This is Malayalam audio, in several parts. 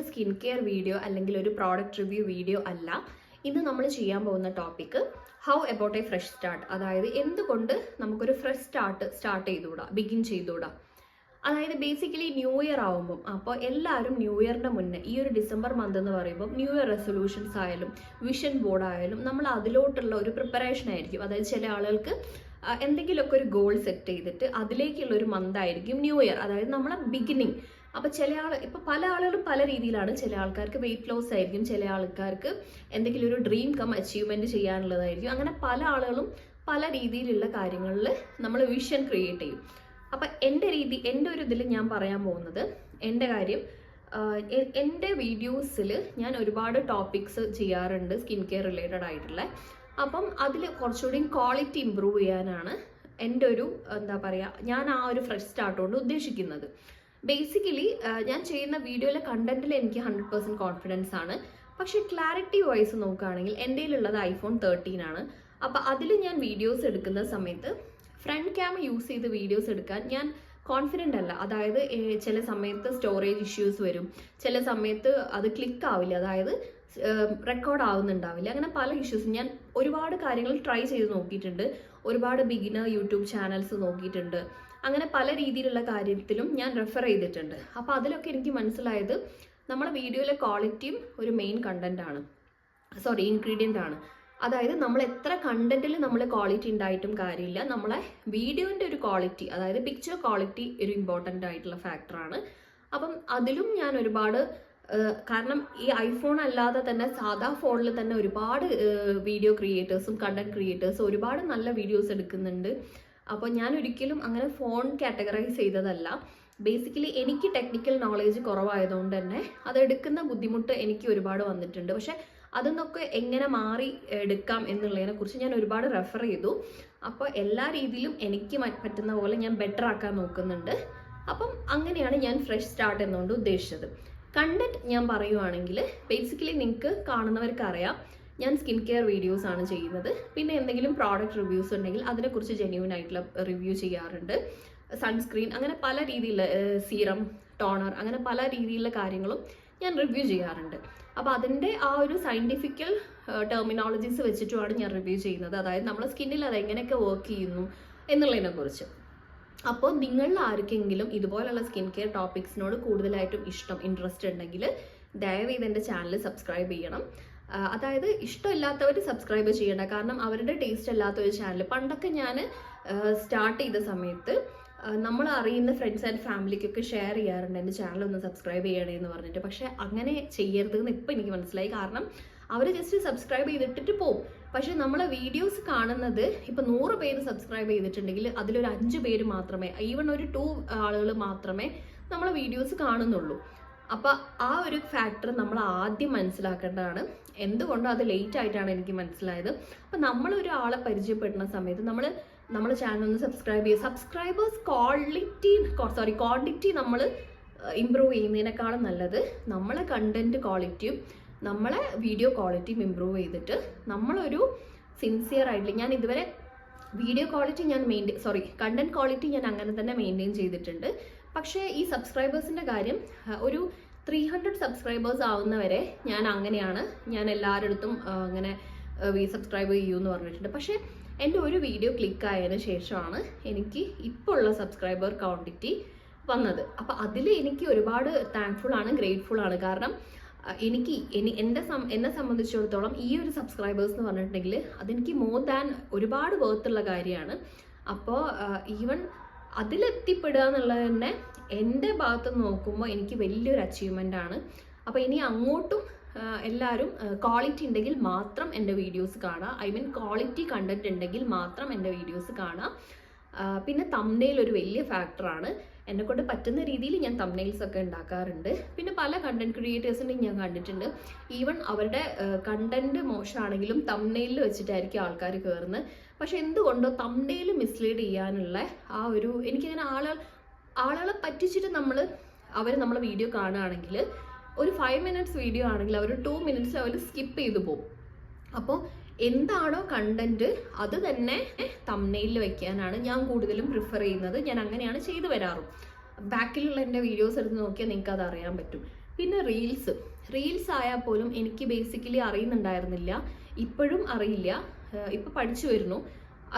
ഒരു സ്കിൻ കെയർ വീഡിയോ അല്ലെങ്കിൽ ഒരു പ്രോഡക്റ്റ് റിവ്യൂ വീഡിയോ അല്ല. ഇന്ന് നമ്മൾ ചെയ്യാൻ പോകുന്ന topic how about a fresh start അതായത് എന്തുകൊണ്ട് നമുക്കൊരു ഫ്രഷ് സ്റ്റാർട്ട് സ്റ്റാർട്ട് ചെയ്തുകൂടാ ബിഗിൻ ചെയ്തുകൂടാ? അതായത് ബേസിക്കലി ന്യൂ ഇയർ ആവുമ്പം അപ്പോൾ എല്ലാവരും ന്യൂ ഇയറിന്റെ മുന്നേ ഈ ഒരു ഡിസംബർ മന്ത് എന്ന് പറയുമ്പോൾ ന്യൂ ഇയർ റെസൊല്യൂഷൻസ് ആയാലും വിഷൻ ബോർഡ് ആയാലും നമ്മൾ അതിലോട്ടുള്ള ഒരു പ്രിപ്പറേഷൻ ആയിരിക്കും. അതായത് ചില ആളുകൾക്ക് എന്തെങ്കിലുമൊക്കെ ഒരു ഗോൾ സെറ്റ് ചെയ്തിട്ട് അതിലേക്കുള്ള ഒരു മന്ത് ആയിരിക്കും ന്യൂ ഇയർ അതായത് നമ്മളെ ബിഗിനിങ് അപ്പൊ ചില ആൾ ഇപ്പൊ പല ആളുകളും പല രീതിയിലാണ് ചില ആൾക്കാർക്ക് വെയിറ്റ് ലോസ് ആയിരിക്കും ചില ആൾക്കാർക്ക് എന്തെങ്കിലും ഒരു ഡ്രീം കം അച്ചീവ്മെന്റ് ചെയ്യാനുള്ളതായിരിക്കും. അങ്ങനെ പല ആളുകളും പല രീതിയിലുള്ള കാര്യങ്ങളിൽ നമ്മൾ വിഷൻ ക്രിയേറ്റ് ചെയ്യും. അപ്പൊ എന്റെ രീതി എന്റെ ഒരു ഇതിൽ ഞാൻ പറയാൻ പോകുന്നത് എന്റെ കാര്യം എന്റെ വീഡിയോസിൽ ഞാൻ ഒരുപാട് ടോപ്പിക്സ് ചെയ്യാറുണ്ട് സ്കിൻ കെയർ റിലേറ്റഡ് ആയിട്ടുള്ള. അപ്പം അതിൽ കുറച്ചുകൂടി ക്വാളിറ്റി ഇമ്പ്രൂവ് ചെയ്യാനാണ് എന്റെ ഒരു എന്താ പറയുക ഞാൻ ആ ഒരു ഫ്രഷ് സ്റ്റാർട്ട് കൊണ്ട് ഉദ്ദേശിക്കുന്നത്. ബേസിക്കലി ഞാൻ ചെയ്യുന്ന വീഡിയോയിലെ കണ്ടന്റിൽ എനിക്ക് ഹൺഡ്രഡ് പെർസെന്റ് കോൺഫിഡൻസ് ആണ്. പക്ഷേ ക്ലാരിറ്റി വോയിസ് നോക്കുകയാണെങ്കിൽ എന്റെ ഉള്ളത് ഐഫോൺ തേർട്ടീൻ ആണ്. അപ്പോൾ അതിൽ ഞാൻ വീഡിയോസ് എടുക്കുന്ന സമയത്ത് ഫ്രണ്ട് ക്യാം യൂസ് ചെയ്ത് വീഡിയോസ് എടുക്കാൻ ഞാൻ കോൺഫിഡന്റ് അല്ല. അതായത് ചില സമയത്ത് സ്റ്റോറേജ് ഇഷ്യൂസ് വരും. ചില സമയത്ത് അത് ക്ലിക്ക് ആവില്ല. അതായത് റെക്കോർഡ് ആവുന്നുണ്ടാവില്ല. അങ്ങനെ പല ഇഷ്യൂസ് ഞാൻ ഒരുപാട് കാര്യങ്ങൾ ട്രൈ ചെയ്ത് നോക്കിയിട്ടുണ്ട്. ഒരുപാട് ബിഗിനർ യൂട്യൂബ് ചാനൽസ് നോക്കിയിട്ടുണ്ട്. അങ്ങനെ പല രീതിയിലുള്ള കാര്യത്തിലും ഞാൻ റെഫർ ചെയ്തിട്ടുണ്ട്. അപ്പോൾ അതിലൊക്കെ എനിക്ക് മനസ്സിലായത് നമ്മുടെ വീഡിയോയിലെ ക്വാളിറ്റിയും ഒരു മെയിൻ കണ്ടന്റ് ആണ്. സോറി ഇൻഗ്രീഡിയന്റ് ആണ്. അതായത് നമ്മൾ എത്ര കണ്ടന്റിൽ നമ്മൾ ക്വാളിറ്റി ഉണ്ടായിട്ടും കാര്യമില്ല. നമ്മളെ വീഡിയോന്റെ ഒരു ക്വാളിറ്റി അതായത് പിക്ചർ ക്വാളിറ്റി ഒരു ഇമ്പോർട്ടന്റ് ആയിട്ടുള്ള ഫാക്ടറാണ് അപ്പം അതിലും ഞാൻ ഒരുപാട് കാരണം ഈ ഐഫോൺ അല്ലാതെ തന്നെ സാധാ ഫോണിൽ തന്നെ ഒരുപാട് വീഡിയോ ക്രിയേറ്റേഴ്സും കണ്ടന്റ് ക്രിയേറ്റേഴ്സും ഒരുപാട് നല്ല വീഡിയോസ് എടുക്കുന്നുണ്ട്. അപ്പോൾ ഞാൻ ഒരിക്കലും അങ്ങനെ ഫോൺ കാറ്റഗറൈസ് ചെയ്തതല്ല. ബേസിക്കലി എനിക്ക് ടെക്നിക്കൽ നോളേജ് കുറവായതുകൊണ്ട് തന്നെ അത് എടുക്കുന്ന ബുദ്ധിമുട്ട് എനിക്ക് ഒരുപാട് വന്നിട്ടുണ്ട്. പക്ഷെ അതെന്നൊക്കെ എങ്ങനെ മാറി എടുക്കാം എന്നുള്ളതിനെ കുറിച്ച് ഞാൻ ഒരുപാട് റെഫർ ചെയ്തു. അപ്പോൾ എല്ലാ രീതിയിലും എനിക്ക് പറ്റുന്ന പോലെ ഞാൻ ബെറ്റർ ആക്കാൻ നോക്കുന്നുണ്ട്. അപ്പം അങ്ങനെയാണ് ഞാൻ ഫ്രഷ് സ്റ്റാർട്ട് എന്നുകൊണ്ട് ഉദ്ദേശിച്ചത്. കണ്ടന്റ് ഞാൻ പറയുവാണെങ്കിൽ ബേസിക്കലി നിങ്ങൾക്ക് കാണുന്നവർക്ക് അറിയാം ഞാൻ സ്കിൻ കെയർ വീഡിയോസ് ആണ് ചെയ്യുന്നത്. പിന്നെ എന്തെങ്കിലും പ്രോഡക്റ്റ് റിവ്യൂസ് ഉണ്ടെങ്കിൽ അതിനെക്കുറിച്ച് ജെന്യൂൻ ആയിട്ടുള്ള റിവ്യൂ ചെയ്യാറുണ്ട്. സൺസ്ക്രീൻ അങ്ങനെ പല രീതിയിലുള്ള സീറം ടോണർ അങ്ങനെ പല രീതിയിലുള്ള കാര്യങ്ങളും ഞാൻ റിവ്യൂ ചെയ്യാറുണ്ട്. അപ്പോൾ അതിന്റെ ആ ഒരു സയന്റിഫിക്കൽ ടെർമിനോളജീസ് വെച്ചിട്ടുമാണ് ഞാൻ റിവ്യൂ ചെയ്യുന്നത്. അതായത് നമ്മുടെ സ്കിന്നിൽ അത് എങ്ങനെയൊക്കെ വർക്ക് ചെയ്യുന്നു എന്നുള്ളതിനെക്കുറിച്ച് അപ്പോൾ നിങ്ങളിൽ ആർക്കെങ്കിലും ഇതുപോലുള്ള സ്കിൻ കെയർ ടോപ്പിക്സിനോട് കൂടുതലായിട്ടും ഇഷ്ടം ഇൻട്രസ്റ്റ് ഉണ്ടെങ്കിൽ ദയവ് ചെയ്ത് എന്റെ ചാനൽ സബ്സ്ക്രൈബ് ചെയ്യണം. അതായത് ഇഷ്ടമില്ലാത്തവർ സബ്സ്ക്രൈബ് ചെയ്യണ്ട. കാരണം അവരുടെ ടേസ്റ്റ് അല്ലാത്ത ഒരു ചാനൽ പണ്ടൊക്കെ ഞാൻ സ്റ്റാർട്ട് ചെയ്ത സമയത്ത് നമ്മൾ അറിയുന്ന ഫ്രണ്ട്സ് ആൻഡ് ഫാമിലിക്കൊക്കെ ഷെയർ ചെയ്യാറുണ്ട്. എന്റെ ചാനൽ ഒന്ന് സബ്സ്ക്രൈബ് ചെയ്യണേ എന്ന് പറഞ്ഞിട്ട്. പക്ഷേ അങ്ങനെ ചെയ്യരുത് എന്ന് ഇപ്പം എനിക്ക് മനസ്സിലായി. കാരണം അവർ ജസ്റ്റ് സബ്സ്ക്രൈബ് ചെയ്തിട്ടിട്ട് പോകും പക്ഷേ നമ്മളെ വീഡിയോസ് കാണുന്നത് ഇപ്പം നൂറ് പേര് സബ്സ്ക്രൈബ് ചെയ്തിട്ടുണ്ടെങ്കിൽ അതിലൊരു അഞ്ച് പേര് മാത്രമേ ഈവൺ ഒരു ടു ആളുകൾ മാത്രമേ നമ്മളെ വീഡിയോസ് കാണുന്നുള്ളൂ. അപ്പൊ ആ ഒരു ഫാക്ടർ നമ്മൾ ആദ്യം മനസ്സിലാക്കേണ്ടതാണ്. എന്തുകൊണ്ടോ അത് ലേറ്റ് ആയിട്ടാണ് എനിക്ക് മനസ്സിലായത്. അപ്പോൾ നമ്മൾ ഒരാളെ പരിചയപ്പെടുന്ന സമയത്ത് നമ്മൾ നമ്മുടെ ചാനൽ ഒന്ന് സബ്സ്ക്രൈബ് ചെയ്യുക. സബ്സ്ക്രൈബേഴ്സ് ക്വാളിറ്റി സോറി ക്വാണ്ടിറ്റി നമ്മൾ ഇമ്പ്രൂവ് ചെയ്യുന്നതിനേക്കാളും നല്ലത് നമ്മളെ കണ്ടന്റ് ക്വാളിറ്റിയും നമ്മളെ വീഡിയോ ക്വാളിറ്റിയും ഇമ്പ്രൂവ് ചെയ്തിട്ട് നമ്മളൊരു സിൻസിയർ ആയിട്ട് ഞാൻ ഇതുവരെ വീഡിയോ ക്വാളിറ്റി ഞാൻ മെയിന്റെയിൻ സോറി കണ്ടന്റ് ക്വാളിറ്റി ഞാൻ അങ്ങനെ തന്നെ മെയിന്റെയിൻ ചെയ്തിട്ടുണ്ട്. പക്ഷേ ഈ സബ്സ്ക്രൈബേഴ്സിന്റെ കാര്യം ഒരു ത്രീ ഹൺഡ്രഡ് സബ്സ്ക്രൈബേഴ്സ് ആവുന്നവരെ ഞാൻ അങ്ങനെയാണ്. ഞാൻ എല്ലാവരുടെ അടുത്തും വി അങ്ങനെ സബ്സ്ക്രൈബ് ചെയ്യൂ എന്ന് പറഞ്ഞിട്ടുണ്ട്. പക്ഷേ എന്റെ ഒരു വീഡിയോ ക്ലിക്ക് ആയതിനു ശേഷമാണ് എനിക്ക് ഇപ്പോൾ ഉള്ള സബ്സ്ക്രൈബർ ക്വാണ്ടിറ്റി വന്നത്. അപ്പോൾ അതിൽ എനിക്ക് ഒരുപാട് താങ്ക്ഫുൾ ആണ് ഗ്രേറ്റ്ഫുൾ ആണ്. കാരണം എനിക്ക് എനി എന്റെ സം എന്നെ സംബന്ധിച്ചിടത്തോളം ഈ ഒരു സബ്സ്ക്രൈബേഴ്സ് എന്ന് പറഞ്ഞിട്ടുണ്ടെങ്കിൽ അതെനിക്ക് മോർ ദാൻ ഒരുപാട് വേർത്തുള്ള കാര്യമാണ്. അപ്പോൾ ഈവൻ അതിലെത്തിപ്പെടുക എന്നുള്ളത് തന്നെ എന്റെ ഭാഗത്ത് നോക്കുമ്പോൾ എനിക്ക് വലിയൊരു അച്ചീവ്മെന്റ് ആണ്. അപ്പോൾ ഇനി അങ്ങോട്ടും എല്ലാവരും ക്വാളിറ്റി ഉണ്ടെങ്കിൽ മാത്രം എന്റെ വീഡിയോസ് കാണുക ഐ മീൻ ക്വാളിറ്റി കണ്ടന്റ് ഉണ്ടെങ്കിൽ മാത്രം എന്റെ വീഡിയോസ് കാണുക പിന്നെ തമ്നെയിൽ ഒരു വലിയ ഫാക്ടറാണ് എന്നെ കൊണ്ട് പറ്റുന്ന രീതിയിൽ ഞാൻ തമ്നെയിൽസ് ഒക്കെ ഉണ്ടാക്കാറുണ്ട്. പിന്നെ പല കണ്ടന്റ് ക്രിയേറ്റേഴ്സിനെയും ഞാൻ കണ്ടിട്ടുണ്ട്. ഈവൻ അവരുടെ കണ്ടന്റ് മോശമാണെങ്കിലും തമ്നെയിൽ വെച്ചിട്ടായിരിക്കും ആൾക്കാർ കയറുന്നത് പക്ഷെ എന്തുകൊണ്ടോ തമ്നെയിൽ മിസ്ലീഡ് ചെയ്യാനുള്ള ആ ഒരു എനിക്കങ്ങനെ ആളുകൾ ആളുകളെ പറ്റിച്ചിട്ട് നമ്മൾ അവർ നമ്മളെ വീഡിയോ കാണുകയാണെങ്കിൽ ഒരു ഫൈവ് മിനിറ്റ്സ് വീഡിയോ ആണെങ്കിൽ അവർ ടു മിനിറ്റ്സ് അവർ സ്കിപ്പ് ചെയ്തു പോകും. അപ്പോൾ എന്താണോ കണ്ടന്റ് അത് തന്നെ തമ്മനയിൽ വെക്കാനാണ് ഞാൻ കൂടുതലും പ്രിഫർ ചെയ്യുന്നത്. ഞാൻ അങ്ങനെയാണ് ചെയ്തു വരാറും. ബാക്കിലുള്ള എന്റെ വീഡിയോസ് എടുത്ത് നോക്കിയാൽ നിങ്ങൾക്ക് അത് അറിയാൻ പറ്റും. പിന്നെ റീൽസ് റീൽസ് ആയാൽ പോലും എനിക്ക് ബേസിക്കലി അറിയുന്നുണ്ടായിരുന്നില്ല. ഇപ്പോഴും അറിയില്ല. ഇപ്പം പഠിച്ചു വരുന്നു.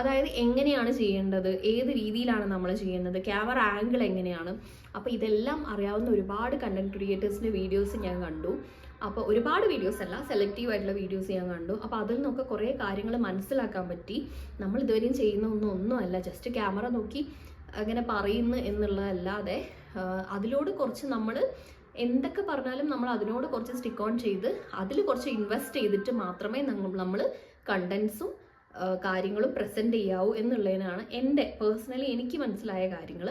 അതായത് എങ്ങനെയാണ് ചെയ്യേണ്ടത്? ഏത് രീതിയിലാണ് നമ്മൾ ചെയ്യുന്നത് ക്യാമറ ആംഗിൾ എങ്ങനെയാണ്? അപ്പോൾ ഇതെല്ലാം അറിയാവുന്ന ഒരുപാട് കണ്ടന്റ് ക്രിയേറ്റേഴ്സിന്റെ വീഡിയോസ് ഞാൻ കണ്ടു. അപ്പോൾ ഒരുപാട് വീഡിയോസ് അല്ല സെലക്റ്റീവ് ആയിട്ടുള്ള വീഡിയോസ് ഞാൻ കണ്ടു. അപ്പോൾ അതിൽ നിന്നൊക്കെ കുറേ കാര്യങ്ങൾ മനസ്സിലാക്കാൻ പറ്റി. നമ്മൾ ഇതുവരെയും ചെയ്യുന്ന ഒന്നും ഒന്നുമല്ല ജസ്റ്റ് ക്യാമറ നോക്കി അങ്ങനെ പറയുന്നു എന്നുള്ളതല്ലാതെ അതിലോട് കുറച്ച് നമ്മൾ എന്തൊക്കെ പറഞ്ഞാലും നമ്മൾ അതിനോട് കുറച്ച് സ്റ്റിക്ക് ഓൺ ചെയ്ത് അതിൽ കുറച്ച് ഇൻവെസ്റ്റ് ചെയ്തിട്ട് മാത്രമേ നമ്മൾ കണ്ടൻസും കാര്യങ്ങളും പ്രസന്റ് ചെയ്യാവൂ എന്നുള്ളതിനാണ് എന്റെ പേഴ്സണലി എനിക്ക് മനസ്സിലായ കാര്യങ്ങൾ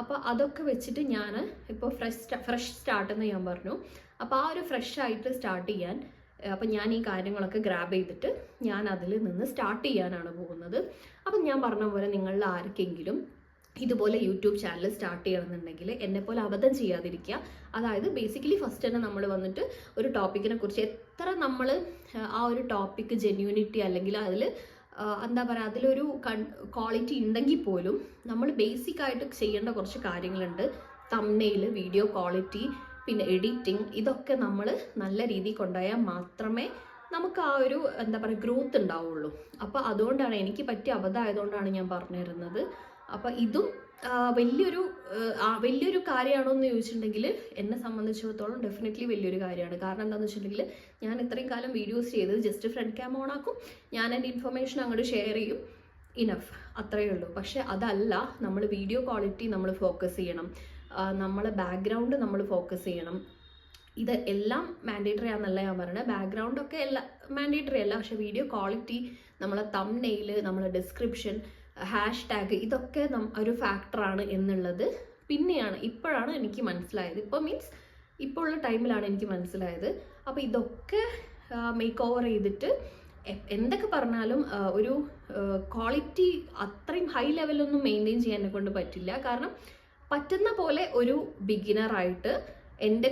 അപ്പോൾ അതൊക്കെ വെച്ചിട്ട് ഞാൻ ഇപ്പോൾ ഫ്രഷ് ഫ്രഷ് സ്റ്റാർട്ട് എന്ന് ഞാൻ പറഞ്ഞു. അപ്പോൾ ആ ഒരു ഫ്രഷ് ആയിട്ട് സ്റ്റാർട്ട് ചെയ്യാൻ അപ്പം ഞാൻ ഈ കാര്യങ്ങളൊക്കെ ഗ്രാബ് ചെയ്തിട്ട് ഞാൻ അതിൽ നിന്ന് സ്റ്റാർട്ട് ചെയ്യാനാണ് പോകുന്നത്. അപ്പം ഞാൻ പറഞ്ഞ പോലെ നിങ്ങളിൽ ആർക്കെങ്കിലും ഇതുപോലെ യൂട്യൂബ് ചാനൽ സ്റ്റാർട്ട് ചെയ്യണമെന്നുണ്ടെങ്കിൽ എന്നെപ്പോലെ പോലെ അബദ്ധം ചെയ്യാതിരിക്കുക. അതായത് ബേസിക്കലി ഫസ്റ്റ് തന്നെ നമ്മൾ വന്നിട്ട് ഒരു ടോപ്പിക്കിനെ കുറിച്ച് എത്ര നമ്മൾ ആ ഒരു ടോപ്പിക്ക് ജെന്യൂനിറ്റി അല്ലെങ്കിൽ അതിൽ എന്താ പറയുക അതിലൊരു ക്വാളിറ്റി ഉണ്ടെങ്കിൽ പോലും നമ്മൾ ബേസിക് ആയിട്ട് ചെയ്യേണ്ട കുറച്ച് കാര്യങ്ങളുണ്ട്. തമ്മയിൽ വീഡിയോ ക്വാളിറ്റി പിന്നെ എഡിറ്റിംഗ് ഇതൊക്കെ നമ്മൾ നല്ല രീതിയിൽ കൊണ്ടുപോയാൽ മാത്രമേ നമുക്ക് ആ ഒരു എന്താ പറയുക ഗ്രോത്ത് ഉണ്ടാവുള്ളൂ. അപ്പോൾ അതുകൊണ്ടാണ് എനിക്ക് പറ്റിയ അബദ്ധമായതുകൊണ്ടാണ് ഞാൻ പറഞ്ഞു തരുന്നത് അപ്പോൾ ഇതും വലിയൊരു വലിയൊരു കാര്യമാണോ എന്ന് ചോദിച്ചിട്ടുണ്ടെങ്കിൽ എന്നെ സംബന്ധിച്ചിടത്തോളം ഡെഫിനറ്റ്ലി വലിയൊരു കാര്യമാണ്. കാരണം എന്താണെന്ന് വെച്ചിട്ടുണ്ടെങ്കിൽ ഞാൻ ഇത്രയും കാലം വീഡിയോസ് ചെയ്തത് ജസ്റ്റ് ഫ്രണ്ട് ക്യാം ഓൺ ആക്കും. ഞാൻ എന്റെ ഇൻഫർമേഷൻ അങ്ങോട്ട് ഷെയർ ചെയ്യും. ഇനഫ് അത്രയേ ഉള്ളൂ. പക്ഷേ അതല്ല നമ്മൾ വീഡിയോ ക്വാളിറ്റി നമ്മൾ ഫോക്കസ് ചെയ്യണം. നമ്മൾ ബാക്ക്ഗ്രൗണ്ട് നമ്മൾ ഫോക്കസ് ചെയ്യണം. ഇത് എല്ലാം മാൻഡേറ്ററി ആണെന്നല്ല ഞാൻ പറയുന്നത് ബാക്ക്ഗ്രൗണ്ട് ഒക്കെ എല്ലാം മാൻഡേറ്ററി അല്ല പക്ഷെ വീഡിയോ ക്വാളിറ്റി നമ്മളെ തം നെയിൽ നമ്മളെ ഡിസ്ക്രിപ്ഷൻ ഹാഷ് ടാഗ് ഇതൊക്കെ ഒരു ഫാക്ടറാണ് എന്നുള്ളത് പിന്നെയാണ് ഇപ്പോഴാണ് എനിക്ക് മനസ്സിലായത്. ഇപ്പോൾ മീൻസ് ഇപ്പോൾ ഉള്ള ടൈമിലാണ് എനിക്ക് മനസ്സിലായത്. അപ്പോൾ ഇതൊക്കെ മേക്ക് ഓവർ ചെയ്തിട്ട് എന്തൊക്കെ പറഞ്ഞാലും ഒരു ക്വാളിറ്റി അത്രയും ഹൈ ലെവലൊന്നും മെയിന്റെയിൻ ചെയ്യാനെ കൊണ്ട് പറ്റില്ല. കാരണം പറ്റുന്ന പോലെ ഒരു ബിഗിനറായിട്ട് എന്റെ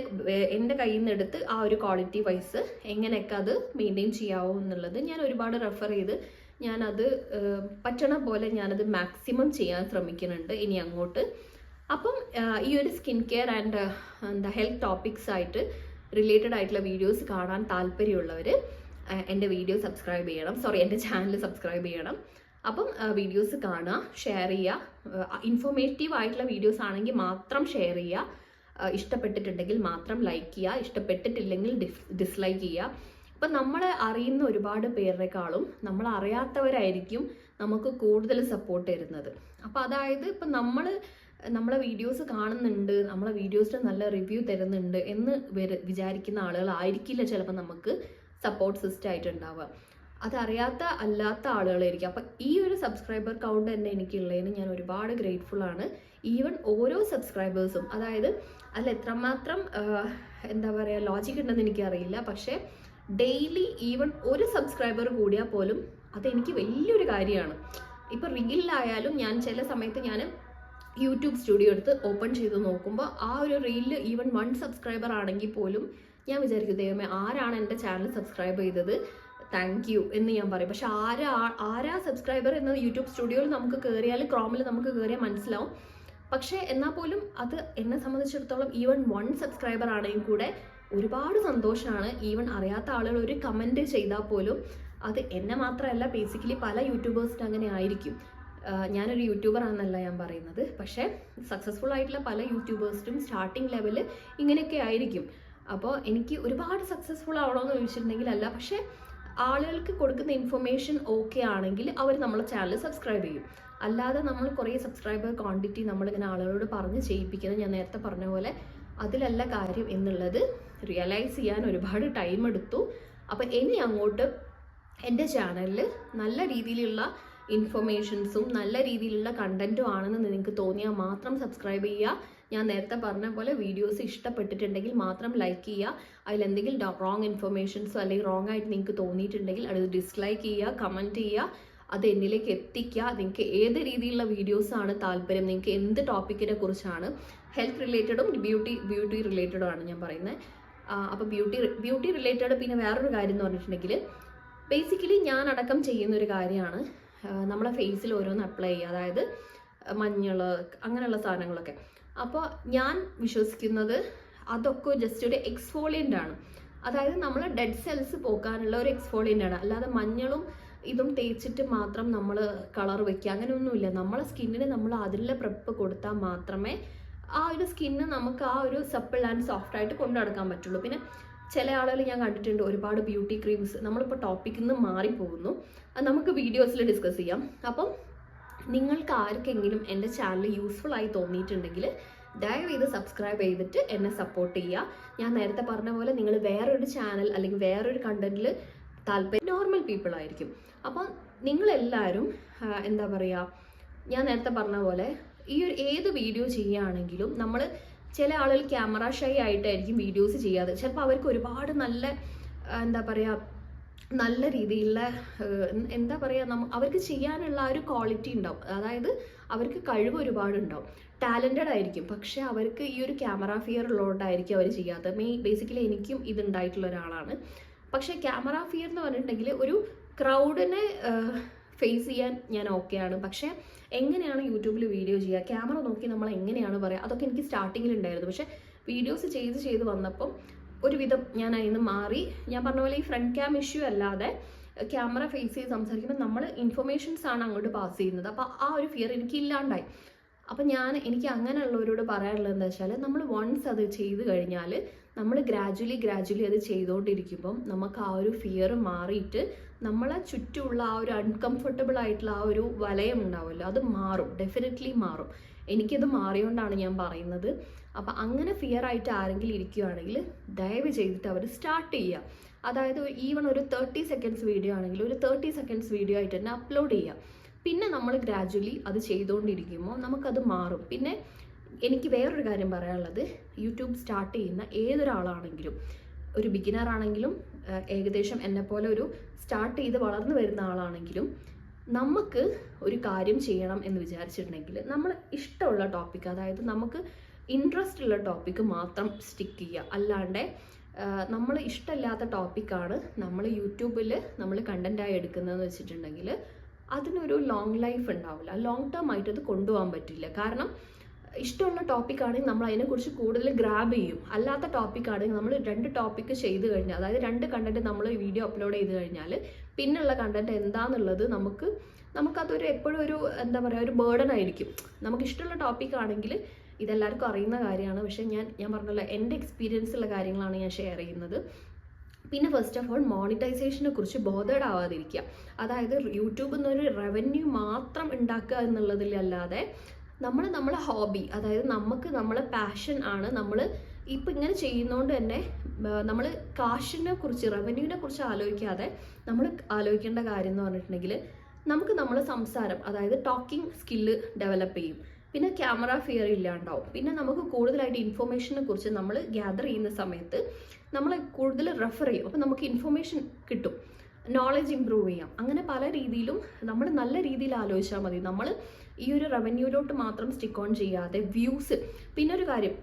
എന്റെ കയ്യിൽ നിന്ന് എടുത്ത് ആ ഒരു ക്വാളിറ്റി വൈസ് എങ്ങനെയൊക്കെ അത് മെയിന്റെയിൻ ചെയ്യാവോ എന്നുള്ളത് ഞാൻ ഒരുപാട് റെഫർ ചെയ്ത്. ഞാനത് പറ്റണ പോലെ ഞാനത് മാക്സിമം ചെയ്യാൻ ശ്രമിക്കുന്നുണ്ട് ഇനി അങ്ങോട്ട്. അപ്പം ഈ ഒരു സ്കിൻ കെയർ ആൻഡ് എന്താ ഹെൽത്ത് ടോപ്പിക്സ് ആയിട്ട് റിലേറ്റഡ് ആയിട്ടുള്ള വീഡിയോസ് കാണാൻ താല്പര്യമുള്ളവർ എന്റെ വീഡിയോ സബ്സ്ക്രൈബ് ചെയ്യണം. സോറി എന്റെ ചാനൽ സബ്സ്ക്രൈബ് ചെയ്യണം. അപ്പം വീഡിയോസ് കാണുക ഷെയർ ചെയ്യുക. ഇൻഫോർമേറ്റീവ് ആയിട്ടുള്ള വീഡിയോസ് ആണെങ്കിൽ മാത്രം ഷെയർ ചെയ്യുക. ഇഷ്ടപ്പെട്ടിട്ടുണ്ടെങ്കിൽ മാത്രം ലൈക്ക് ചെയ്യുക. ഇഷ്ടപ്പെട്ടിട്ടില്ലെങ്കിൽ ഡിസ്ലൈക്ക് ചെയ്യുക. ഇപ്പം നമ്മൾ അറിയുന്ന ഒരുപാട് പേരെക്കാളും നമ്മൾ അറിയാത്തവരായിരിക്കും നമുക്ക് കൂടുതൽ സപ്പോർട്ട് തരുന്നത്. അപ്പോൾ അതായത് ഇപ്പം നമ്മൾ നമ്മളെ വീഡിയോസ് കാണുന്നുണ്ട് നമ്മളെ വീഡിയോസിന് നല്ല റിവ്യൂ തരുന്നുണ്ട് എന്ന് വിചാരിക്കുന്ന ആളുകളായിരിക്കില്ല ചിലപ്പോൾ നമുക്ക് സപ്പോർട്ട് സിസ്റ്റം ആയിട്ടുണ്ടാവുക അതറിയാത്ത അല്ലാത്ത ആളുകളായിരിക്കും. അപ്പം ഈ ഒരു സബ്സ്ക്രൈബർ കൗണ്ട് തന്നെ എനിക്കുള്ളതിന് ഞാൻ ഒരുപാട് ഗ്രേറ്റ്ഫുൾ ആണ്. ഈവൻ ഓരോ സബ്സ്ക്രൈബേഴ്സും അതായത് അതിൽ എത്രമാത്രം എന്താ പറയുക ലോജിക് ഉണ്ടെന്ന് എനിക്കറിയില്ല. പക്ഷേ ഡെയിലി ഈവൻ ഒരു സബ്സ്ക്രൈബർ കൂടിയാൽ പോലും അതെനിക്ക് വലിയൊരു കാര്യമാണ്. ഇപ്പം റീലിലായാലും ഞാൻ ചില സമയത്ത് ഞാൻ യൂട്യൂബ് സ്റ്റുഡിയോ എടുത്ത് ഓപ്പൺ ചെയ്ത് നോക്കുമ്പോൾ ആ ഒരു റീലിൽ ഈവൻ വൺ സബ്സ്ക്രൈബർ ആണെങ്കിൽ പോലും ഞാൻ വിചാരിക്കും ദൈവമേ ആരാണ് എന്റെ ചാനൽ സബ്സ്ക്രൈബ് ചെയ്തത്? താങ്ക് യു എന്ന് ഞാൻ പറയും. പക്ഷെ ആരാ ആരാ സബ്സ്ക്രൈബർ എന്ന് യൂട്യൂബ് സ്റ്റുഡിയോയിൽ നമുക്ക് കയറിയാൽ ക്രോമിൽ നമുക്ക് കയറിയാൽ മനസ്സിലാവും. പക്ഷേ എന്നാൽ പോലും അത് എന്നെ സംബന്ധിച്ചിടത്തോളം ഈവൻ വൺ സബ്സ്ക്രൈബർ ആണെങ്കിൽ കൂടെ ഒരുപാട് സന്തോഷമാണ്. ഈവൻ അറിയാത്ത ആളുകൾ ഒരു കമന്റ് ചെയ്താൽ പോലും അത് എന്നെ മാത്രമല്ല ബേസിക്കലി പല യൂട്യൂബേഴ്സിന് അങ്ങനെ ആയിരിക്കും. ഞാനൊരു യൂട്യൂബർ ആണെന്നല്ല ഞാൻ പറയുന്നത്. പക്ഷേ സക്സസ്ഫുൾ ആയിട്ടുള്ള പല യൂട്യൂബേഴ്സിനും സ്റ്റാർട്ടിംഗ് ലെവലിൽ ഇങ്ങനെയൊക്കെ ആയിരിക്കും. അപ്പോൾ എനിക്ക് ഒരുപാട് സക്സസ്ഫുൾ ആവണമെന്ന് ചോദിച്ചിട്ടുണ്ടെങ്കിൽ അല്ല. പക്ഷേ ആളുകൾക്ക് കൊടുക്കുന്ന ഇൻഫർമേഷൻ ഓക്കെ ആണെങ്കിൽ അവർ നമ്മളെ ചാനൽ സബ്സ്ക്രൈബ് ചെയ്യും. അല്ലാതെ നമ്മൾ കുറേ സബ്സ്ക്രൈബർ ക്വാണ്ടിറ്റി നമ്മളിങ്ങനെ ആളുകളോട് പറഞ്ഞ് ചെയ്യിപ്പിക്കുന്നത് ഞാൻ നേരത്തെ പറഞ്ഞ പോലെ അതിലല്ല കാര്യം എന്നുള്ളത് റിയലൈസ് ചെയ്യാൻ ഒരുപാട് ടൈം എടുത്തു. അപ്പോൾ ഇനി അങ്ങോട്ട് എന്റെ ചാനലിൽ നല്ല രീതിയിലുള്ള ഇൻഫർമേഷൻസും നല്ല രീതിയിലുള്ള കണ്ടന്റും ആണെന്ന് നിങ്ങൾക്ക് തോന്നിയാൽ മാത്രം സബ്സ്ക്രൈബ് ചെയ്യുക. ഞാൻ നേരത്തെ പറഞ്ഞ പോലെ വീഡിയോസ് ഇഷ്ടപ്പെട്ടിട്ടുണ്ടെങ്കിൽ മാത്രം ലൈക്ക് ചെയ്യുക. അതിലെന്തെങ്കിലും റോങ് ഇൻഫർമേഷൻസോ അല്ലെങ്കിൽ റോങ് ആയിട്ട് നിങ്ങൾക്ക് തോന്നിയിട്ടുണ്ടെങ്കിൽ അത് ഡിസ്ലൈക്ക് ചെയ്യുക കമന്റ് ചെയ്യുക. അത് എന്നിലേക്ക് എത്തിക്കുക. നിങ്ങൾക്ക് ഏത് രീതിയിലുള്ള വീഡിയോസാണ് താല്പര്യം? നിങ്ങൾക്ക് എന്ത് ടോപ്പിക്കിനെ കുറിച്ചാണ്? ഹെൽത്ത് റിലേറ്റഡും ബ്യൂട്ടി ബ്യൂട്ടി റിലേറ്റഡും ആണ് ഞാൻ പറയുന്നത് അപ്പോൾ ബ്യൂട്ടി ബ്യൂട്ടി റിലേറ്റഡ് പിന്നെ വേറൊരു കാര്യം എന്ന് പറഞ്ഞിട്ടുണ്ടെങ്കിൽ ബേസിക്കലി ഞാൻ അടക്കം ചെയ്യുന്ന ഒരു കാര്യമാണ്. നമ്മളെ ഫേസിൽ ഓരോന്ന് അപ്ലൈ ചെയ്യുക. അതായത് മഞ്ഞൾ അങ്ങനെയുള്ള സാധനങ്ങളൊക്കെ. അപ്പോൾ ഞാൻ വിശ്വസിക്കുന്നത് അതൊക്കെ ജസ്റ്റ് ഒരു എക്സ്ഫോളിയന്റ് ആണ്. അതായത് നമ്മൾ ഡെഡ് സെൽസ് പോക്കാനുള്ള ഒരു എക്സ്ഫോളിയന്റ് ആണ്. അല്ലാതെ മഞ്ഞളും ഇതും തേച്ചിട്ട് മാത്രം നമ്മൾ കളർ വയ്ക്കുക അങ്ങനെയൊന്നുമില്ല. നമ്മളെ സ്കിന്നിന് നമ്മൾ അതിലുള്ള പ്രെപ്പ് കൊടുത്താൽ മാത്രമേ ആ ഒരു സ്കിന്ന് നമുക്ക് ആ ഒരു സപ്പിൾ ആൻഡ് സോഫ്റ്റ് ആയിട്ട് കൊണ്ടു നടക്കാൻ പറ്റുള്ളൂ. പിന്നെ ചില ആളുകൾ ഞാൻ കണ്ടിട്ടുണ്ട് ഒരുപാട് ബ്യൂട്ടി ക്രീംസ് നമ്മളിപ്പോൾ ടോപ്പിക്കിൽ നിന്ന് മാറിപ്പോകുന്നു. നമുക്ക് വീഡിയോസിൽ ഡിസ്കസ് ചെയ്യാം. അപ്പം നിങ്ങൾക്ക് ആർക്കെങ്കിലും എന്റെ ചാനൽ യൂസ്ഫുൾ ആയി തോന്നിയിട്ടുണ്ടെങ്കിൽ ദയവ് ചെയ്ത് സബ്സ്ക്രൈബ് ചെയ്തിട്ട് എന്നെ സപ്പോർട്ട് ചെയ്യുക. ഞാൻ നേരത്തെ പറഞ്ഞ പോലെ നിങ്ങൾ വേറൊരു ചാനൽ അല്ലെങ്കിൽ വേറൊരു കണ്ടന്റിൽ താല്പര്യം നോർമൽ പീപ്പിൾ ആയിരിക്കും. അപ്പം നിങ്ങളെല്ലാവരും എന്താ പറയുക ഞാൻ നേരത്തെ പറഞ്ഞ പോലെ ഈ ഒരു ഏത് വീഡിയോ ചെയ്യുകയാണെങ്കിലും നമ്മൾ ചില ആളുകൾ ക്യാമറ ഷൈ ആയിട്ടായിരിക്കും വീഡിയോസ് ചെയ്യാതെ ചിലപ്പോൾ അവർക്ക് ഒരുപാട് നല്ല എന്താ പറയുക നല്ല രീതിയിലുള്ള എന്താ പറയുക നമ്മ അവർക്ക് ചെയ്യാനുള്ള ആ ഒരു ക്വാളിറ്റി ഉണ്ടാവും. അതായത് അവർക്ക് കഴിവ് ഒരുപാട് ഉണ്ടാവും ടാലന്റഡ് ആയിരിക്കും. പക്ഷേ അവർക്ക് ഈ ഒരു ക്യാമറ ഫിയർ ഉള്ളതുകൊണ്ടായിരിക്കും അവർ ചെയ്യാത്തത്. മെയ് ബേസിക്കലി എനിക്കും ഇതുണ്ടായിട്ടുള്ള ഒരാളാണ്. പക്ഷേ ക്യാമറ ഫിയർ എന്ന് പറഞ്ഞിട്ടുണ്ടെങ്കിൽ ഒരു ക്രൗഡിനെ ഫേസ് ചെയ്യാൻ ഞാൻ ഓക്കെയാണ് പക്ഷേ എങ്ങനെയാണ് യൂട്യൂബിൽ വീഡിയോ ചെയ്യുക? ക്യാമറ നോക്കി നമ്മൾ എങ്ങനെയാണ് പറയുക അതൊക്കെ എനിക്ക് സ്റ്റാർട്ടിങ്ങിൽ ഉണ്ടായിരുന്നു. പക്ഷേ വീഡിയോസ് ചെയ്ത് ചെയ്ത് വന്നപ്പം ഒരുവിധം ഞാൻ അതിൽ നിന്ന് മാറി. ഞാൻ പറഞ്ഞ പോലെ ഈ ഫ്രണ്ട് ക്യാം ഇഷ്യൂ അല്ലാതെ ക്യാമറ ഫേസ് ചെയ്ത് സംസാരിക്കുമ്പോൾ നമ്മൾ ഇൻഫർമേഷൻസ് ആണ് അങ്ങോട്ട് പാസ് ചെയ്യുന്നത്. അപ്പോൾ ആ ഒരു ഫിയർ എനിക്ക് ഇല്ലാണ്ടായി. അപ്പം ഞാൻ എനിക്ക് അങ്ങനെയുള്ളവരോട് പറയാനുള്ളത് എന്താ വെച്ചാൽ നമ്മൾ വൺസ് അത് ചെയ്ത് കഴിഞ്ഞാൽ നമ്മൾ ഗ്രാജുവലി ഗ്രാജുവലി അത് ചെയ്തുകൊണ്ടിരിക്കുമ്പം നമുക്ക് ആ ഒരു ഫിയർ മാറിയിട്ട് നമ്മളെ ചുറ്റുമുള്ള ആ ഒരു അൺകംഫർട്ടബിൾ ആയിട്ടുള്ള ആ ഒരു വലയം ഉണ്ടാവുമല്ലോ അത് മാറും ഡെഫിനറ്റ്ലി മാറും. എനിക്കത് മാറിയോണ്ടാണ് ഞാൻ പറയുന്നത്. അപ്പം അങ്ങനെ ഫിയർ ആയിട്ട് ആരെങ്കിലും ഇരിക്കുകയാണെങ്കിൽ ദയവ് ചെയ്തിട്ട് അവർ സ്റ്റാർട്ട് ചെയ്യുക. അതായത് ഈവൺ ഒരു തേർട്ടി സെക്കൻഡ്സ് വീഡിയോ ആണെങ്കിൽ ഒരു തേർട്ടി സെക്കൻഡ്സ് വീഡിയോ ആയിട്ട് തന്നെ അപ്ലോഡ് ചെയ്യുക. പിന്നെ നമ്മൾ ഗ്രാജുവലി അത് ചെയ്തുകൊണ്ടിരിക്കുമ്പോൾ നമുക്കത് മാറും. പിന്നെ എനിക്ക് വേറൊരു കാര്യം പറയാനുള്ളത്. യൂട്യൂബ് സ്റ്റാർട്ട് ചെയ്യുന്ന ഏതൊരാളാണെങ്കിലും ഒരു ബിഗിനർ ആണെങ്കിലും ഏകദേശം എന്നെപ്പോലെ ഒരു സ്റ്റാർട്ട് ചെയ്ത് വളർന്നു വരുന്ന ആളാണെങ്കിലും നമുക്ക് ഒരു കാര്യം ചെയ്യണം എന്ന് വിചാരിച്ചിട്ടുണ്ടെങ്കിൽ നമ്മൾ ഇഷ്ടമുള്ള ടോപ്പിക് അതായത് നമുക്ക് ഇൻട്രസ്റ്റ് ഉള്ള ടോപ്പിക്ക് മാത്രം സ്റ്റിക്ക് ചെയ്യുക. അല്ലാണ്ട് നമ്മൾ ഇഷ്ടമില്ലാത്ത ടോപ്പിക്കാണ് നമ്മൾ യൂട്യൂബിൽ നമ്മൾ കണ്ടന്റായി എടുക്കുന്നതെന്ന് വെച്ചിട്ടുണ്ടെങ്കിൽ അതിനൊരു ലോങ് ലൈഫ് ഉണ്ടാവില്ല. ലോങ് ടേം ആയിട്ട് അത് കൊണ്ടുപോകാൻ പറ്റില്ല. കാരണം ഇഷ്ടമുള്ള ടോപ്പിക് ആണെങ്കിൽ നമ്മൾ അതിനെക്കുറിച്ച് കൂടുതൽ ഗ്രാബ് ചെയ്യും. അല്ലാത്ത ടോപ്പിക് ആണെങ്കിൽ നമ്മൾ രണ്ട് ടോപ്പിക്ക് ചെയ്ത് കഴിഞ്ഞാൽ അതായത് രണ്ട് കണ്ടന്റ് നമ്മൾ വീഡിയോ അപ്ലോഡ് ചെയ്ത് കഴിഞ്ഞാൽ പിന്നുള്ള കണ്ടന്റ് എന്താണെന്നുള്ളത് നമുക്ക് നമുക്കതൊരു എപ്പോഴും ഒരു എന്താ പറയുക ഒരു ബേർഡൻ ആയിരിക്കും. നമുക്ക് ഇഷ്ടമുള്ള ടോപ്പിക് ആണെങ്കിൽ ഇതെല്ലാവർക്കും അറിയുന്ന കാര്യമാണ്. പക്ഷേ ഞാൻ ഞാൻ പറഞ്ഞല്ലോ എന്റെ എക്സ്പീരിയൻസുള്ള കാര്യങ്ങളാണ് ഞാൻ ഷെയർ ചെയ്യുന്നത്. പിന്നെ ഫസ്റ്റ് ഓഫ് ഓൾ മോണിറ്റൈസേഷനെ കുറിച്ച് ബോധേഡ് ആവാതിരിക്കുക. അതായത് യൂട്യൂബിൽ നിന്നൊരു റവന്യൂ മാത്രം ഉണ്ടാക്കുക എന്നുള്ളതിലല്ലാതെ നമ്മൾ നമ്മളെ ഹോബി അതായത് നമുക്ക് നമ്മളെ പാഷൻ ആണ് നമ്മൾ ഇപ്പം ഇങ്ങനെ ചെയ്യുന്നതുകൊണ്ട് തന്നെ നമ്മൾ കാശിനെ കുറിച്ച് റവന്യൂവിനെ കുറിച്ച് ആലോചിക്കാതെ നമ്മൾ ആലോചിക്കേണ്ട കാര്യം എന്ന് പറഞ്ഞിട്ടുണ്ടെങ്കിൽ നമുക്ക് നമ്മളെ സംസാരം അതായത് ടോക്കിംഗ് സ്കില്ല് ഡെവലപ്പ് ചെയ്യും. പിന്നെ ക്യാമറ ഫിയർ ഇല്ലാണ്ടാവും. പിന്നെ നമുക്ക് കൂടുതലായിട്ട് ഇൻഫോർമേഷനെ കുറിച്ച് നമ്മൾ ഗ്യാദർ ചെയ്യുന്ന സമയത്ത് നമ്മൾ കൂടുതൽ റെഫർ ചെയ്യും. അപ്പോൾ നമുക്ക് ഇൻഫോർമേഷൻ കിട്ടും. നോളജ് ഇമ്പ്രൂവ് ചെയ്യാം. അങ്ങനെ പല രീതിയിലും നമ്മൾ നല്ല രീതിയിൽ ആലോചിച്ചാൽ മതി. നമ്മൾ ഈ ഒരു റവന്യൂലോട്ട് മാത്രം സ്റ്റിക്ക് ഓൺ ചെയ്യാതെ വ്യൂസ് പിന്നെ ഒരു കാര്യം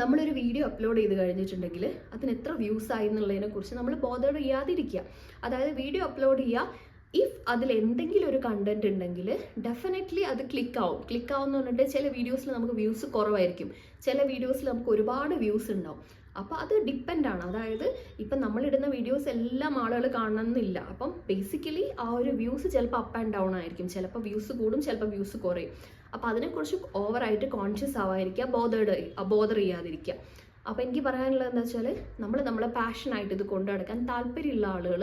നമ്മളൊരു വീഡിയോ അപ്ലോഡ് ചെയ്ത് കഴിഞ്ഞിട്ടുണ്ടെങ്കിൽ അതിന് എത്ര വ്യൂസ് ആയി എന്നുള്ളതിനെ കുറിച്ച് നമ്മൾ ബോധം ചെയ്യാതിരിക്കുക. അതായത് വീഡിയോ അപ്ലോഡ് ചെയ്യുക ഇഫ് അതിൽ എന്തെങ്കിലും ഒരു കണ്ടന്റ് ഉണ്ടെങ്കിൽ ഡെഫിനറ്റ്ലി അത് ക്ലിക്ക് ആവും. ക്ലിക്ക് ആവും എന്ന് പറഞ്ഞിട്ട് ചില വീഡിയോസിൽ നമുക്ക് വ്യൂസ് കുറവായിരിക്കും. ചില വീഡിയോസിൽ നമുക്ക് ഒരുപാട് വ്യൂസ് ഉണ്ടാവും. അപ്പോൾ അത് ഡിപ്പെൻഡ് ആണ്. അതായത് ഇപ്പം നമ്മളിടുന്ന വീഡിയോസ് എല്ലാം ആളുകൾ കാണണമെന്നില്ല അപ്പം ബേസിക്കലി ആ ഒരു വ്യൂസ് ചിലപ്പോൾ അപ്പ് ആൻഡ് ഡൗൺ ആയിരിക്കും. ചിലപ്പോൾ വ്യൂസ് കൂടും ചിലപ്പോൾ വ്യൂസ് കുറയും. അപ്പോൾ അതിനെക്കുറിച്ച് ഓവറായിട്ട് കോൺഷ്യസ് ആവാതിരിക്കുക ബോധേഡ് ബോധർ ചെയ്യാതിരിക്കുക. അപ്പോൾ എനിക്ക് പറയാനുള്ളത് എന്താ വെച്ചാൽ നമ്മൾ നമ്മളെ പാഷനായിട്ട് ഇത് കൊണ്ടു നടക്കാൻ താല്പര്യമുള്ള ആളുകൾ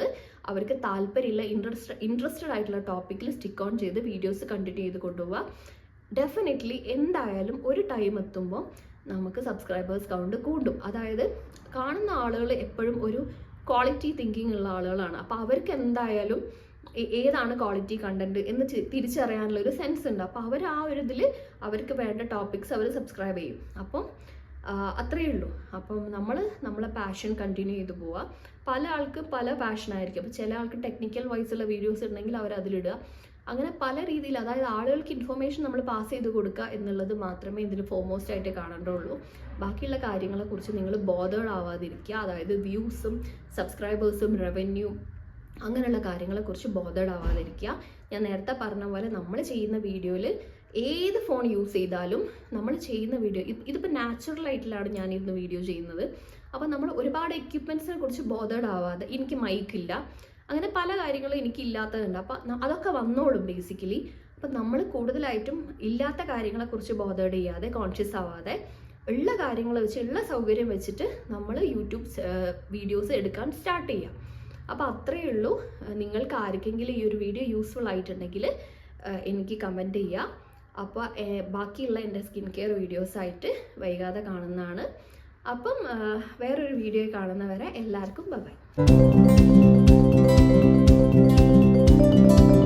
അവർക്ക് താല്പര്യമുള്ള ഇൻട്രസ്റ്റ് ഇൻട്രസ്റ്റഡ് ആയിട്ടുള്ള ടോപ്പിക്കിൽ സ്റ്റിക്ക് ഓൺ ചെയ്ത് വീഡിയോസ് കണ്ടിന്യൂ ചെയ്ത് കൊണ്ടുപോവുക. ഡെഫിനറ്റ്ലി എന്തായാലും ഒരു ടൈം എത്തുമ്പോൾ നമുക്ക് സബ്സ്ക്രൈബേഴ്സ് കൗണ്ട് കൂടും. അതായത് കാണുന്ന ആളുകൾ എപ്പോഴും ഒരു ക്വാളിറ്റി തിങ്കിങ് ഉള്ള ആളുകളാണ്. അപ്പോൾ അവർക്ക് എന്തായാലും ഏതാണ് ക്വാളിറ്റി കണ്ടന്റ് എന്ന് തിരിച്ചറിയാനുള്ള ഒരു സെൻസ് ഉണ്ട്. അപ്പോൾ അവർ ആ ഒരു ഇതിൽ അവർക്ക് വേണ്ട ടോപ്പിക്സ് അവർ സബ്സ്ക്രൈബ് ചെയ്യും. അപ്പം അത്രയേ ഉള്ളൂ. അപ്പം നമ്മൾ നമ്മളെ പാഷൻ കണ്ടിന്യൂ ചെയ്ത് പോവുക പല ആൾക്ക് പല പാഷനായിരിക്കും അപ്പോൾ ചില ആൾക്ക് ടെക്നിക്കൽ വൈസുള്ള വീഡിയോസ് ഉണ്ടെങ്കിൽ അവർ അതിലിടുക അങ്ങനെ പല രീതിയിൽ അതായത് ആളുകൾക്ക് ഇൻഫർമേഷൻ നമ്മൾ പാസ് ചെയ്ത് കൊടുക്കുക എന്നുള്ളത് മാത്രമേ ഇതിൽ ഫോർമോസ്റ്റ് ആയിട്ട് കാണേണ്ടുള്ളൂ ബാക്കിയുള്ള കാര്യങ്ങളെക്കുറിച്ച് നിങ്ങൾ ബോധേഡ് ആവാതിരിക്കുക. അതായത് വ്യൂസും സബ്സ്ക്രൈബേഴ്സും റവന്യൂ അങ്ങനെയുള്ള കാര്യങ്ങളെക്കുറിച്ച് ബോധേഡ് ആവാതിരിക്കുക. ഞാൻ നേരത്തെ പറഞ്ഞ പോലെ നമ്മൾ ചെയ്യുന്ന വീഡിയോയിൽ ഏത് ഫോൺ യൂസ് ചെയ്താലും നമ്മൾ ചെയ്യുന്ന വീഡിയോ ഇതിപ്പോൾ നാച്ചുറൽ ആയിട്ടിലാണ് ഇന്ന് വീഡിയോ ചെയ്യുന്നത്. അപ്പോൾ നമ്മൾ ഒരുപാട് എക്യുപ്മെൻസിനെ കുറിച്ച് ബോധേഡ് ആവാതെ എനിക്ക് മൈക്കില്ല അങ്ങനെ പല കാര്യങ്ങളും എനിക്ക് ഇല്ലാത്തതുണ്ട് അപ്പം അതൊക്കെ വന്നോളും ബേസിക്കലി അപ്പം നമ്മൾ കൂടുതലായിട്ടും ഇല്ലാത്ത കാര്യങ്ങളെക്കുറിച്ച് ബോധേഡ് ചെയ്യാതെ കോൺഷ്യസ് ആവാതെ ഉള്ള കാര്യങ്ങൾ വെച്ച് ഉള്ള സൗകര്യം വെച്ചിട്ട് നമ്മൾ യൂട്യൂബ് വീഡിയോസ് എടുക്കാൻ സ്റ്റാർട്ട് ചെയ്യാം. അപ്പോൾ അത്രയേ ഉള്ളൂ. നിങ്ങൾക്ക് ആർക്കെങ്കിലും ഈ ഒരു വീഡിയോ യൂസ്ഫുൾ ആയിട്ടുണ്ടെങ്കിൽ എനിക്ക് കമന്റ് ചെയ്യുക അപ്പോൾ ബാക്കിയുള്ള എന്റെ സ്കിൻ കെയർ വീഡിയോസായിട്ട് വൈകാതെ കാണുന്നതാണ്. അപ്പം വേറൊരു വീഡിയോ കാണുന്നവരെ എല്ലാവർക്കും ബൈ you